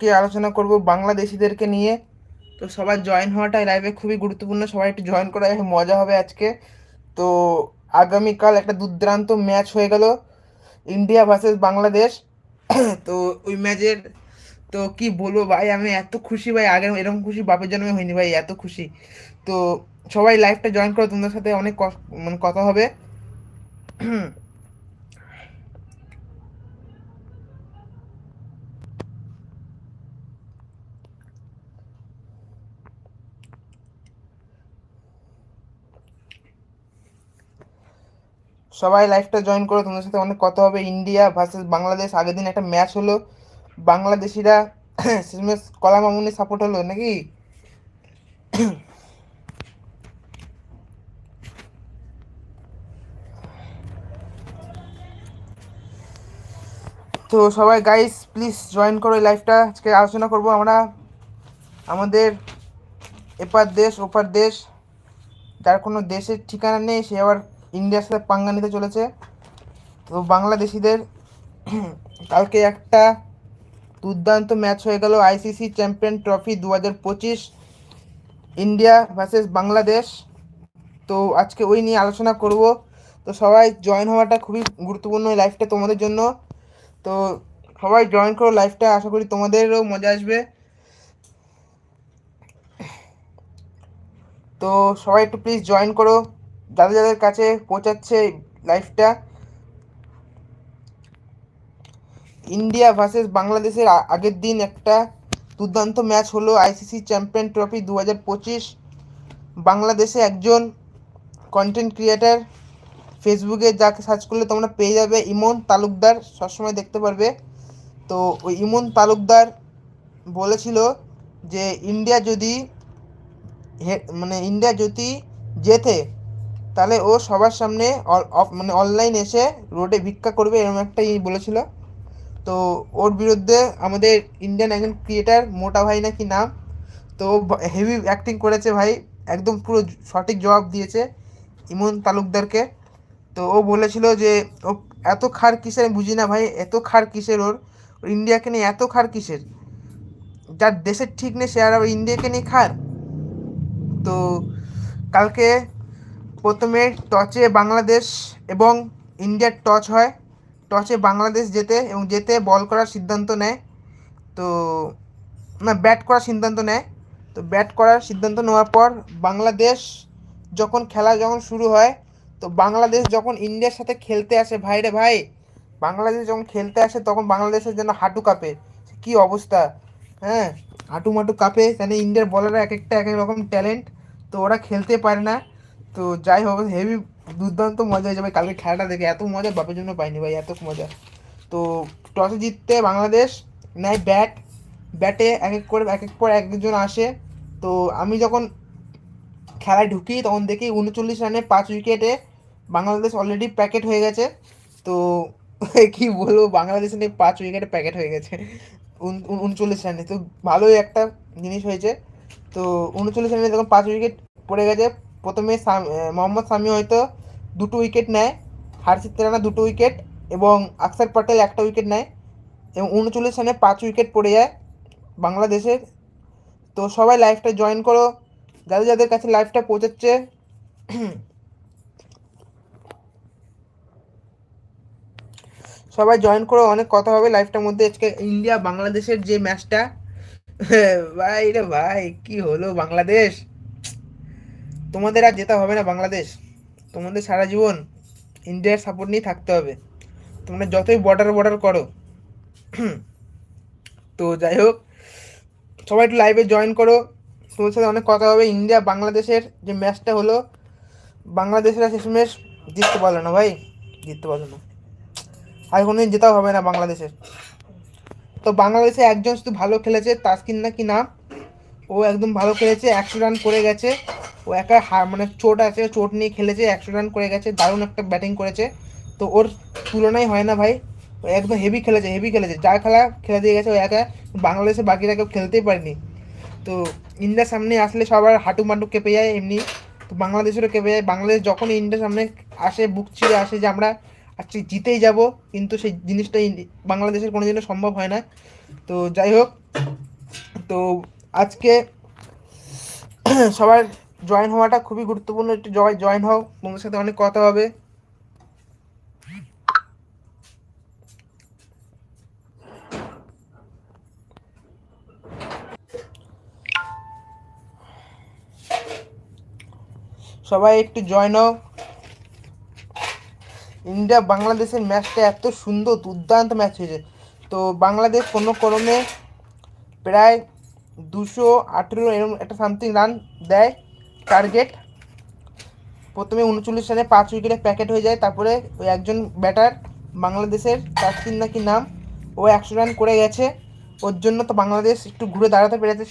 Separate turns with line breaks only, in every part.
কে আলোচনা করব বাংলাদেশিদেরকে নিয়ে। তো সবার জয়েন হওয়াটা লাইভে খুবই গুরুত্বপূর্ণ, সবাই একটু জয়েন করা মজা হবে আজকে। তো আগামীকাল একটা দুর্দান্ত ম্যাচ হয়ে গেল ইন্ডিয়া ভার্সেস বাংলাদেশ। তো ওই ম্যাচের তো কি বলব ভাই, আমি এত খুশি ভাই, আগে এরকম খুশি বাপের জন্মে হয়নি ভাই, এত খুশি। তো সবাই লাইভটা জয়েন করো, তোমাদের সাথে অনেক মানে কথা হবে। সবাই লাইভটা জয়েন করো, তোমাদের সাথে অনেক কথা হবে। ইন্ডিয়া ভার্সেস বাংলাদেশ, আগের দিন একটা ম্যাচ হলো। বাংলাদেশিরা শেষমেশ কলা সাপোর্ট হলো, নাকি? তো সবাই গাইস প্লিজ জয়েন করো এই লাইভটা আজকে আলোচনা করব আমরা আমাদের এপার দেশ, ওপার দেশ। যার কোনো দেশের ঠিকানা নেই, সে আবার ইন্ডিয়ার সাথে পাঙ্গা নিতে চলেছে। তো বাংলাদেশিদের কালকে একটা দুর্দান্ত ম্যাচ হয়ে গেল আইসিসি চ্যাম্পিয়ন ট্রফি দু হাজার পঁচিশ। India versus Bangladesh. তো আজকে ওই নিয়ে আলোচনা করব। তো সবাই জয়েন হওয়াটা খুবই গুরুত্বপূর্ণ লাইফটা তোমাদের জন্য। তো সবাই জয়েন করো লাইফটা আশা করি তোমাদেরও মজা আসবে। তো সবাই একটু প্লিজ জয়েন করো। যাদের যাদের কাছে পৌঁছাচ্ছে লাইফটা ইন্ডিয়া ভার্সেস বাংলাদেশের আগের দিন একটা দুর্দান্ত ম্যাচ হলো আইসিসি চ্যাম্পিয়ন ট্রফি দু হাজার পঁচিশ। বাংলাদেশে একজন কন্টেন্ট ক্রিয়েটার ফেসবুকে যাকে সার্চ করলে তোমরা পেয়ে যাবে ইমন তালুকদার, সবসময় দেখতে পারবে। তো ওই ইমন তালুকদার বলেছিল যে, ইন্ডিয়া যদি মানে ইন্ডিয়া যদি জেতে তাহলে ও সবার সামনে মানে অনলাইন এসে রোডে ভিক্ষা করবে, এরকম একটা বলেছিল। তো ওর বিরুদ্ধে আমাদের ইন্ডিয়ান একজন ক্রিয়েটার মোটা ভাই নাকি নাম, তো হেভি অ্যাক্টিং করেছে ভাই, একদম পুরো সঠিক জবাব দিয়েছে ইমন তালুকদারকে। তো ও বলেছিল যে, ও, এত খার কিসের আমি বুঝি না ভাই, এত খার কিসের ওর? ইন্ডিয়াকে নিয়ে এত খার কিসের? যার দেশের ঠিক নেই, সে আর ইন্ডিয়াকে নিয়ে খার? তো কালকে প্রথমে টচে বাংলাদেশ এবং ইন্ডিয়ার টচ হয়। টসে বাংলাদেশ যেতে এবং যেতে বল করার সিদ্ধান্ত নেয়। তো, না ব্যাট করার সিদ্ধান্ত নেয়। তো ব্যাট করার সিদ্ধান্ত নেওয়ার পর বাংলাদেশ যখন খেলা যখন শুরু হয়, তো বাংলাদেশ যখন ইন্ডিয়ার সাথে খেলতে আসে, ভাই রে ভাই, বাংলাদেশ যখন খেলতে আসে তখন বাংলাদেশের যেন হাঁটু কাঁপে। কী অবস্থা? হ্যাঁ হাঁটু মাটু কাঁপে। কেন? ইন্ডিয়ার বলাররা এক একটা এক এক রকম ট্যালেন্ট তো ওরা খেলতে পারে না। তো যাই হোক, হেভি দুর্দান্ত মজা হয়ে যাবে কালকে খেলাটা দেখে এত মজা, বাপের জন্য পাইনি ভাই, এত মজা। তো টসে জিততে বাংলাদেশ নেয় ব্যাট ব্যাটে এক এক করে, এক এক পর একজন আসে। তো আমি যখন খেলায় ঢুকি, তখন দেখি উনচল্লিশ রানে পাঁচ উইকেটে বাংলাদেশ অলরেডি প্যাকেট হয়ে গেছে। তো কি বলব, বাংলাদেশ নিয়ে পাঁচ উইকেটে প্যাকেট হয়ে গেছে। উনচল্লিশ রানে। তো ভালোই একটা জিনিস হয়েছে। তো উনচল্লিশ রানে যখন পাঁচ উইকেট পড়ে গেছে প্রথমে মোহাম্মদ সামি হয়তো দুটো উইকেট নেয় হারজিত রানা দুটো উইকেট এবং আকসার পটেল একটা উইকেট নেয় এবং উনচল্লিশ রানে পাঁচ উইকেট পড়ে যায় বাংলাদেশের। তো সবাই লাইভটা জয়েন করো, যাদের যাদের কাছে লাইভটা পৌঁছাচ্ছে। সবাই জয়েন করো, অনেক কথা হবে লাইভটার মধ্যে। আজকে ইন্ডিয়া বাংলাদেশের যে ম্যাচটা ভাই রে ভাই, কি হলো বাংলাদেশ? তোমাদের আর যেতে হবে না বাংলাদেশ। তোমাদের সারা জীবন ইন্ডিয়ার সাপোর্ট নিয়ে থাকতে হবে। তোমরা যতই বর্ডার বর্ডার করো। তো যাই হোক, সবাই একটু লাইভে জয়েন করো। তোমার সাথে অনেক কথা হবে। ইন্ডিয়া, বাংলাদেশের যে ম্যাচটা হলো, বাংলাদেশের শেষমেশ জিততে পারল না ভাই। জিততে পারল না। আর কোনো দিন যেতেও হবে না বাংলাদেশের। তো বাংলাদেশে একজন শুধু ভালো খেলেছে, তাসকিন না কি নাম? ও একদম ভালো খেলেছে, একশো রান করে গেছে। ও একা মানে চোট আছে, চোট নিয়ে খেলেছে, একশো রান করে গেছে, দারুণ একটা ব্যাটিং করেছে। তো ওর তুলনাই হয় না ভাই, ও একদম হেভি খেলেছে হেভি খেলেছে। যা খেলা খেলে দিয়ে গেছে, ও একা বাংলাদেশে বাকিরা কেউ খেলতেই পারেনি। তো ইন্ডিয়ার সামনে আসলে সবার হাঁটু মাটু কেঁপে যায় এমনি। তো বাংলাদেশেরও কেঁপে যায়। বাংলাদেশ যখন ইন্ডিয়ার সামনে আসে, বুক ছিঁড়ে আসে যে আমরা আজকে জিতেই যাব, কিন্তু সেই জিনিসটা বাংলাদেশের কোনো দিনও সম্ভব হয় না। তো যাই হোক, তো আজকে সবার জয়েন হওয়াটা খুবই গুরুত্বপূর্ণ। একটু জয় জয়েন হও, তোমাদের সাথে অনেক কথা হবে। সবাই একটু জয়েন হও। ইন্ডিয়া, বাংলাদেশের ম্যাচটা এত সুন্দর, দুর্দান্ত ম্যাচ হয়েছে। তো বাংলাদেশ কোনো ক্রমে প্রায় দুশো আঠেরো এরকম একটা সামথিং রান দেয়। টার্গেট প্রথমে উনচল্লিশ রানে পাঁচ উইকেটে প্যাকেট হয়ে যায়, তারপরে ওই একজন ব্যাটার বাংলাদেশের তাসকিন নাকি নাম, ও একশো রান করে গেছে। ওর জন্য তো বাংলাদেশ একটু ঘুরে দাঁড়াতে পেরেছে।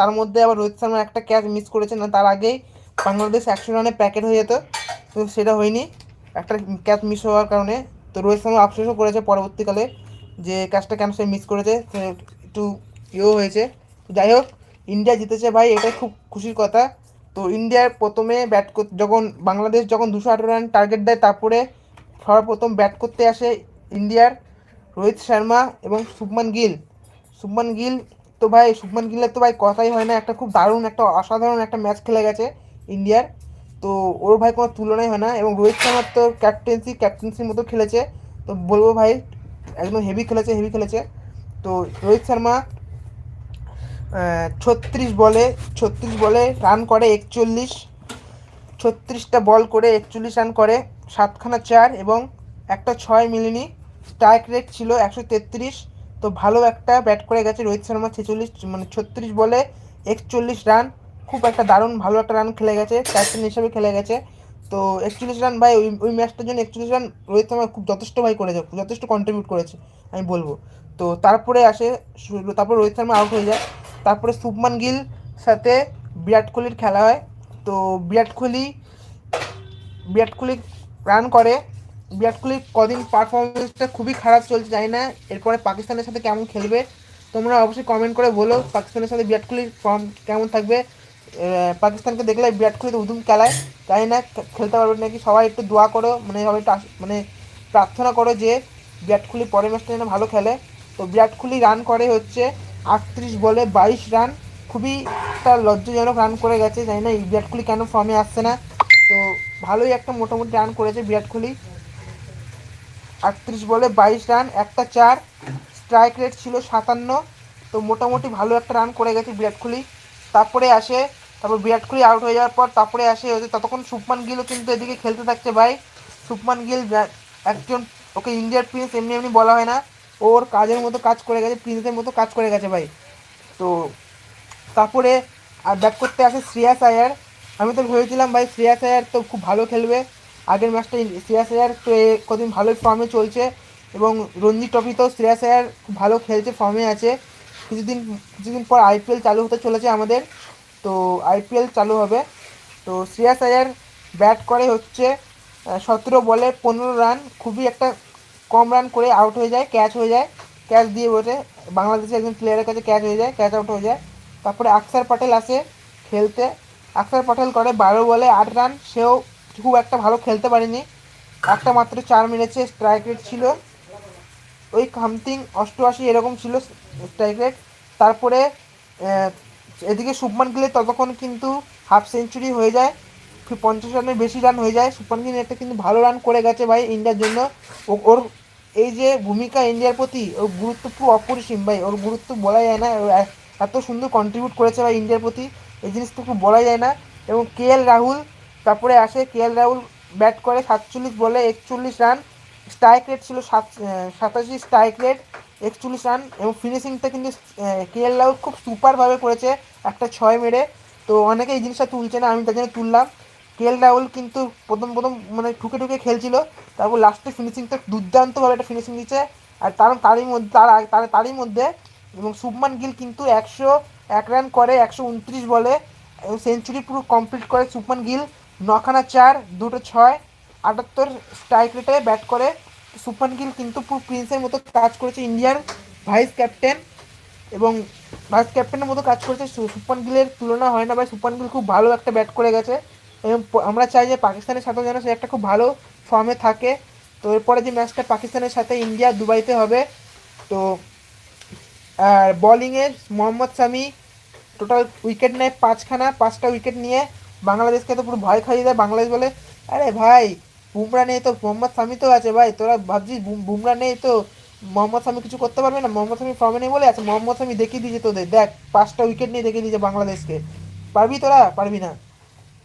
তার মধ্যে আবার রোহিত শর্মা একটা ক্যাচ মিস করেছে না, তার আগেই বাংলাদেশ একশো রানে প্যাকেট হয়ে যেত। তো সেটা হয়নি। একটা ক্যাচ মিস হওয়ার কারণে। তো রোহিত শর্মা আফসোসও করেছে পরবর্তীকালে, যে ক্যাচটা কেন সে মিস করেছে একটু ইয়েও হয়েছে। যাই হোক, ইন্ডিয়া জিতেছে ভাই, এটাই খুব খুশির কথা। তো ইন্ডিয়ার প্রথমে ব্যাট যখন বাংলাদেশ যখন দুশো আঠারো রান টার্গেট দেয়, তারপরে সর্বপ্রথম ব্যাট করতে আসে ইন্ডিয়ার রোহিত শর্মা এবং শুভমান গিল। শুভমান গিল তো ভাই, শুভমান গিলের তো ভাই কথাই হয় না, একটা খুব দারুণ, একটা অসাধারণ একটা ম্যাচ খেলে গেছে ইন্ডিয়ার। তো ওর ভাই কোনো তুলনাই হয় না এবং রোহিত শর্মার তো ক্যাপ্টেন্সি ক্যাপ্টেন্সির মতো খেলেছে। তো বলব ভাই, একদম হেভি খেলেছে হেভি খেলেছে। তো রোহিত শর্মা ছত্রিশ বলে ছত্রিশ বলে রান করে একচল্লিশ। ছত্রিশটা বল করে একচল্লিশ রান করে, সাতখানা চার এবং একটা ছয় মিলিনি। স্ট্রাইক রেট ছিল একশো তেত্রিশ। তো ভালো একটা ব্যাট করে গেছে রোহিত শর্মা ছেচল্লিশ মানে ছত্রিশ বলে একচল্লিশ রান খুব একটা দারুণ ভালো একটা রান খেলে গেছে ক্যাপ্টেন হিসেবে খেলে গেছে। তো একচল্লিশ রান ভাই, ওই ওই ম্যাচটার জন্য একচল্লিশ রান রোহিত শর্মা খুব যথেষ্ট ভাই করেছে, যথেষ্ট কন্ট্রিবিউট করেছে, আমি বলব। তো তারপরে আসে, তারপর রোহিত শর্মা আউট হয়ে যায়। তারপরে শুভমান গিল সাথে বিরাট কোহলির খেলা হয়। তো বিরাট কোহলি বিরাট কোহলি রান করে। বিরাট কোহলির কদিন পারফরমেন্সটা খুবই খারাপ চলছে জানি না। এরপরে পাকিস্তানের সাথে কেমন খেলবে? তোমরা অবশ্যই কমেন্ট করে বলো পাকিস্তানের সাথে বিরাট কোহলির ফর্ম কেমন থাকবে। পাকিস্তানকে দেখলে বিরাট কোহলি তো উদুম খেলায়। জানি না খেলতে পারবে নাকি? সবাই একটু দোয়া করো মানে সবাই একটু মানে প্রার্থনা করো যে বিরাট কোহলি পরের ম্যাচটা যেন ভালো খেলে। তো বিরাট কোহলি রান করে হচ্ছে আটত্রিশ বলে বাইশ রান। খুবই একটা লজ্জাজনক রান করে গেছে, জানি না বিরাট কোহলি কেন ফর্মে আসছে না। তো ভালোই একটা মোটামুটি রান করেছে বিরাট কোহলি। আটত্রিশ বলে বাইশ রান, একটা চার। স্ট্রাইক রেট ছিল সাতান্ন। তো মোটামুটি ভালো একটা রান করে গেছে বিরাট কোহলি। তারপরে আসে, তারপর বিরাট কোহলি আউট হয়ে যাওয়ার পর তারপরে আসে ততক্ষণ শুভমান গিলও কিন্তু এদিকে খেলতে থাকছে ভাই। শুভমান গিল, একজন, ওকে ইন্ডিয়ার প্রিন্স এমনি এমনি বলা হয় না। ওর কাজের মতো কাজ করে গেছে প্রিন্সের মতো কাজ করে গেছে ভাই। তো তারপরে আর ব্যাট করতে আসে শ্রেয়াস আয়ার আমি তো ভেবেছিলাম ভাই শ্রেয়াস আয়ার তো খুব ভালো খেলবে। আগের ম্যাচটা শ্রেয়াস আয়ার তো কদিন ভালোই ফর্মে চলছে এবং রঞ্জি ট্রফিতেও শ্রেয়াস আয়ার খুব ভালো খেলছে ফর্মে আছে। কিছুদিন কিছুদিন পর আইপিএল চালু হতে চলেছে আমাদের। তো আইপিএল চালু হবে। তো শ্রেয়াস আয়ার ব্যাট করে হচ্ছে সতেরো বলে পনেরো রান খুবই একটা কম রান করে আউট হয়ে যায় ক্যাচ হয়ে যায় ক্যাচ দিয়ে বসে। বাংলাদেশের একজন প্লেয়ারের কাছে ক্যাচ হয়ে যায় ক্যাচ আউট হয়ে যায়। তারপরে আকসার প্যাটেল আসে খেলতে। আকসার প্যাটেল করে বারো বলে আট রান সেও খুব একটা ভালো খেলতে পারেনি। একটা মাত্র চার মেরেছে স্ট্রাইক রেট ছিল ওই সামথিং অষ্টআশি এরকম ছিল স্ট্রাইক রেট তারপরে এদিকে শুভমান গিলের ততক্ষণ কিন্তু হাফ সেঞ্চুরি হয়ে যায়। পঞ্চাশ রানের বেশি রান হয়ে যায়। শুভমান গিল একটা কিন্তু ভালো রান করে গেছে ভাই ইন্ডিয়ার জন্য। ওর এই যে ভূমিকা ইন্ডিয়ার প্রতি ওর গুরুত্ব খুব অপরিসীম, ভাই। ওর গুরুত্ব বলা যায় না। এত সুন্দর কন্ট্রিবিউট করেছে ভাই ইন্ডিয়ার প্রতি। এই জিনিসটা খুব বলা যায় না। এবং কে এল রাহুল তারপরে আসে কে এল রাহুল ব্যাট করে সাতচল্লিশ বলে একচল্লিশ রান স্ট্রাইক রেট ছিল সাত সাতাশি স্ট্রাইক রেট একচল্লিশ রান এবং ফিনিশিংটা কিন্তু কে এল রাহুল খুব সুপারভাবে করেছে। একটা ছয় মেরে। তো অনেকে এই জিনিসটা তুলছে না, আমি তার জন্য তুললাম। কে এল রাহুল কিন্তু প্রথম প্রথম মানে ঠুকে ঠুকে খেলছিল। তারপর লাস্টে ফিনিশিংটা দুর্দান্তভাবে একটা ফিনিশিং দিচ্ছে আর তার, তারই মধ্যে, তার তার, তারই মধ্যে এবং শুভমান গিল কিন্তু একশো এক রান করে একশো উনত্রিশ বলে সেঞ্চুরি পুরো কমপ্লিট করে শুভমান গিল। নখানা চার, দুটো ছয়, আটাত্তর স্ট্রাইক রেটে ব্যাট করে। শুভমান গিল কিন্তু পুরো প্রিন্সের মতো কাজ করেছে ইন্ডিয়ার ভাইস ক্যাপ্টেন এবং ভাইস ক্যাপ্টেনের মতো কাজ করেছে। সু- শুভমান গিলের তুলনা হয় না ভাই। শুভমান গিল খুব ভালো একটা ব্যাট করে গেছে। এবং আমরা চাই যে পাকিস্তানের সাথেও যেন সে একটা খুব ভালো ফর্মে থাকে। তো এরপরে যে ম্যাচটা পাকিস্তানের সাথে ইন্ডিয়া দুবাইতে হবে। তো, আর বোলিংয়ে মোহাম্মদ শামি টোটাল উইকেট নেয় পাঁচখানা, পাঁচটা উইকেট নিয়ে। বাংলাদেশকে তো পুরো ভয় খাইয়ে দেয় বাংলাদেশ বলে। আরে ভাই, বুমরা নেই তো, মোহাম্মদ শামি তো আছে ভাই। তোরা ভাবছিস বুমরা নেই তো, মোহাম্মদ শামি কিছু করতে পারবে না? মোহাম্মদ শামি ফর্মে নেই বলে? আচ্ছা মোহাম্মদ শামি দেখিয়ে দিয়েছে তোদের। দেখ, পাঁচটা উইকেট নিয়ে দেখিয়ে দিয়েছে বাংলাদেশকে। পারবি তোরা? পারবি না।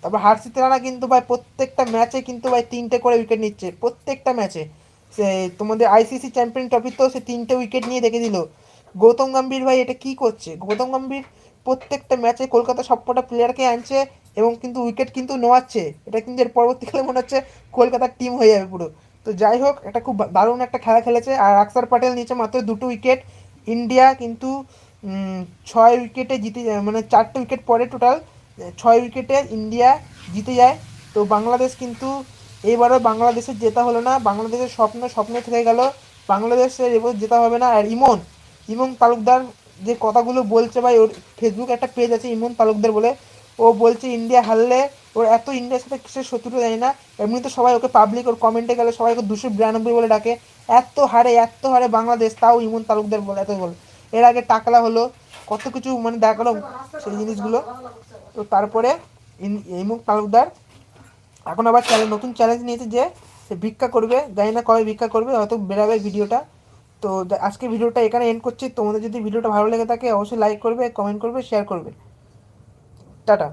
তারপর হার্ষিত রানা কিন্তু ভাই প্রত্যেকটা ম্যাচে কিন্তু ভাই তিনটে করে উইকেট নিচ্ছে, প্রত্যেকটা ম্যাচে। সে তোমাদের আইসিসি চ্যাম্পিয়ন ট্রফিতেও সে তিনটে উইকেট নিয়ে দেখে দিল। গৌতম গম্ভীর ভাই এটা কি করছে? গৌতম গম্ভীর প্রত্যেকটা ম্যাচে কলকাতা সবকটা প্লেয়ারকে আনছে এবং কিন্তু উইকেট কিন্তু নোয়াচ্ছে এটা কিন্তু এর পরবর্তীকালে মনে হচ্ছে কলকাতার টিম হয়ে যাবে পুরো। তো যাই হোক এটা খুব দারুণ একটা খেলা খেলেছে আর আকসার প্যাটেল নিচে মাত্র দুটো উইকেট ইন্ডিয়া কিন্তু ছয় উইকেটে জিতে মানে চারটে উইকেট পরে টোটাল ছয় উইকেটে ইন্ডিয়া জিতে যায়। তো বাংলাদেশ কিন্তু এবারও বাংলাদেশের জেতা হলো না। বাংলাদেশের স্বপ্ন স্বপ্ন থেকে গেল। বাংলাদেশের এবার জেতা হবে না। আর ইমন ইমন তালুকদার যে কথাগুলো বলছে ভাই, ওর ফেসবুক একটা পেজ আছে ইমন তালুকদার বলে। ও বলছে, ইন্ডিয়া হারলে ওর এত ইন্ডিয়ার সাথে কিসের শত্রুতা জানি না। এমনি তো সবাই ওকে পাবলিক ওর কমেন্টে গেলে সবাই ওকে দুশো বিরানব্বই বলে ডাকে। এত হারে এত হারে বাংলাদেশ, তাও ইমন তালুকদার বলে এত বলে। এর আগে টাকলা হলো, কত কিছু মানে দেখাল সেই জিনিসগুলো। তো তারপরে ইমুক তালুকদার এখন আবার চ্যালেঞ্জ নতুন চ্যালেঞ্জ নিয়েছে যে সে ভিক্ষা করবে, জানি না কবে ভিক্ষা করবে, হয়তো বেরাবে ভিডিওটা। তো আজকে ভিডিওটা এখানে এন্ড করছি। তোমাদের যদি ভিডিওটা ভালো লেগে থাকে, অবশ্যই লাইক করবে কমেন্ট করবে শেয়ার করবে। টাটা।